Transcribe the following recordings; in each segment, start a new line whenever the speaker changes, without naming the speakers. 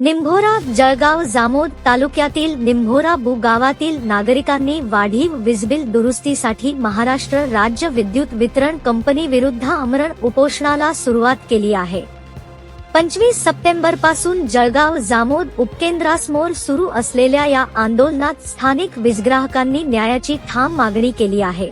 निंभोरा जळगाव जामोद तालुक्यातील निंभोरा बु गावातील नागरिकांनी वाढीव वीजबिल दुरुस्तीसाठी महाराष्ट्र राज्य विद्युत वितरण कंपनी विरुद्ध आमरण उपोषणाला सुरुवात केली आहे. पंचवीस सप्टेंबरपासून जळगाव जामोद उपकेंद्रासमोर सुरू असलेल्या या आंदोलनात स्थानिक वीजग्राहकांनी न्यायाची ठाम मागणी केली आहे.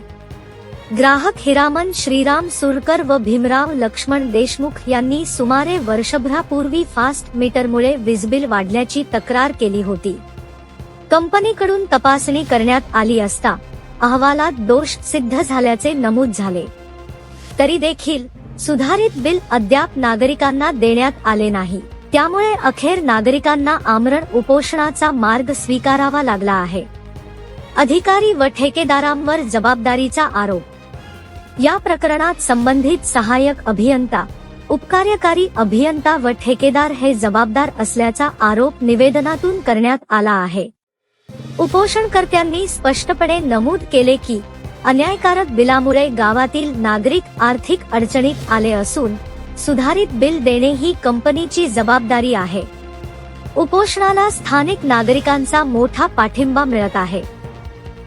ग्राहक हिरामन श्रीराम सुरकर व भीमराव लक्ष्मण देशमुख यांनी सुमारे वर्षभरापूर्वी फास्ट मीटरमुळे वीजबिल वाढल्याची तक्रार केली होती. कंपनीकडून तपासणी करण्यात आली असता अहवालात दोष सिद्ध झाल्याचे नमूद झाले. तरी देखील सुधारित बिल अद्याप नागरिकांना देण्यात आले नाही. त्यामुळे अखेर नागरिकांना आमरण उपोषणाचा मार्ग स्वीकारावा लागला आहे. अधिकारी व ठेकेदारांवर जबाबदारीचा आरोप या प्रकरणात संबंधित सहाय्यक अभियंता उपकार्यकारी अभियंता व ठेकेदार हे जबाबदार असल्याचा आरोप निवेदनातून करण्यात आला आहे. उपोषणकर्त्यांनी स्पष्टपणे नमूद केले की अन्यायकारक बिलामुळे गावातील नागरिक आर्थिक अडचणीत आले असून सुधारित बिल देणे ही कंपनीची जबाबदारी आहे. उपोषणाला स्थानिक नागरिकांचा मोठा पाठिंबा मिळत आहे.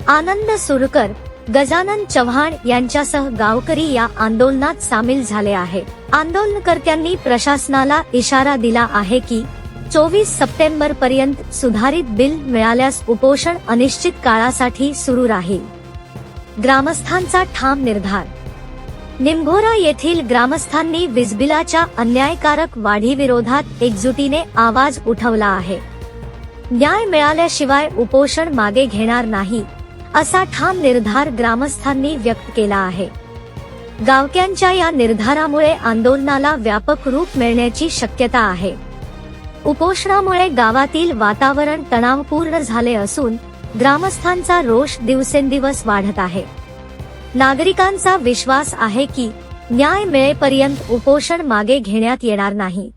आनंद सुरकर गजानन चव्हाण यांच्यासह गावकरी या आंदोलनात सामील झाले आहे. आंदोलनकर्त्यांनी प्रशासनाला इशारा दिला आहे की चोवीस सप्टेंबर पर्यंत सुधारित बिल मिळाल्यास उपोषण अनिश्चित काळासाठी सुरू राहील. ग्रामस्थांचा ठाम निर्धार. निंभोरा येथील ग्रामस्थांनी वीजबिलाच्या अन्यायकारक वाढीविरोधात एकजुटीने आवाज उठवला आहे. न्याय मिळाल्याशिवाय उपोषण मागे घेणार नाही. असा ठाम निर्धार ग्रामस्थांनी व्यक्त केला आहे. गावक्यांच्या या निर्धारामुळे आंदोलनाला व्यापक रूप मिळण्याची शक्यता आहे. उपोषणामुळे गावातील वातावरण तणावपूर्ण झाले असून ग्रामस्थांचा रोष दिवसेंदिवस वाढत आहे. नागरिकांचा विश्वास आहे की न्याय मिळेपर्यंत उपोषण मागे घेण्यात येणार नाही.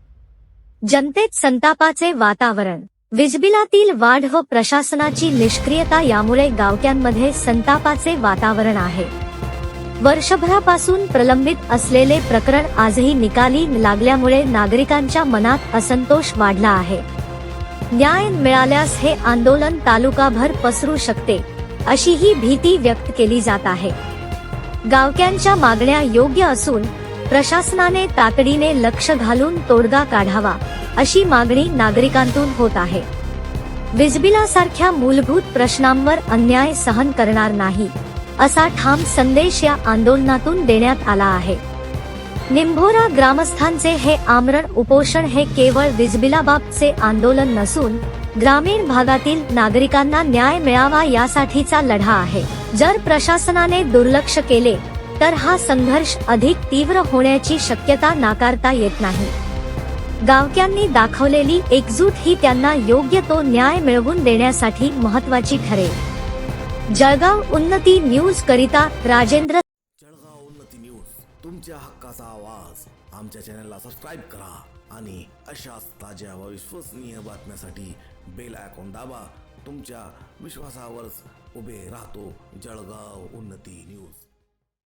जनतेत संतापाचे वातावरण विजबिलातील वाढ व प्रशासनाची निष्क्रियता यामुळे गावक्यांमध्ये संतापाचे वातावरण आहे. वर्षभरापासून प्रलंबित असलेले प्रकरण आजही निकाली लागल्यामुळे नागरिकांच्या मनात असंतोष वाढला आहे. न्याय मिळाल्यास हे आंदोलन तालुकाभर पसरू शकते अशी ही भीती व्यक्त केली जात आहे. गावक्यांच्या मागण्या योग्य असून प्रशासनाने तातडीने लक्ष घालून तोडगा काढावा अशी मागणी नागरिकांतून होत आहे. विजबिलासारख्या मूलभूत प्रश्नांवर अन्याय सहन करणार नाही असा ठाम संदेश या आंदोलनातून देण्यात आला आहे. निंभोरा ग्रामस्थांचे हे आमरण उपोषण हे केवळ विजबिलाबाबचे आंदोलन नसून ग्रामीण भागातील नागरिकांना न्याय मिळावा यासाठीचा लढा आहे. जर प्रशासनाने दुर्लक्ष केले तर हा संघर्ष अधिक तीव्र होण्याची शक्यता नाकारता येत नाही. गावक्यांनी दाखवलेली एकजूट ही त्यांना योग्य तो न्याय मिळवून देण्यासाठी महत्वाची ठरेल. जळगाव उन्नती न्यूज करिता राजेंद्र
जळगाव उन्नती न्यूज तुमच्या हक्काचा आवाज. आमच्या चॅनलला सबस्क्राईब करा आणि अशाच ताज्या व विश्वसनीय बातम्यासाठी बेल आयकॉन दाबा. तुमच्या विश्वासावरच उभे राहतो जळगाव उन्नती न्यूज.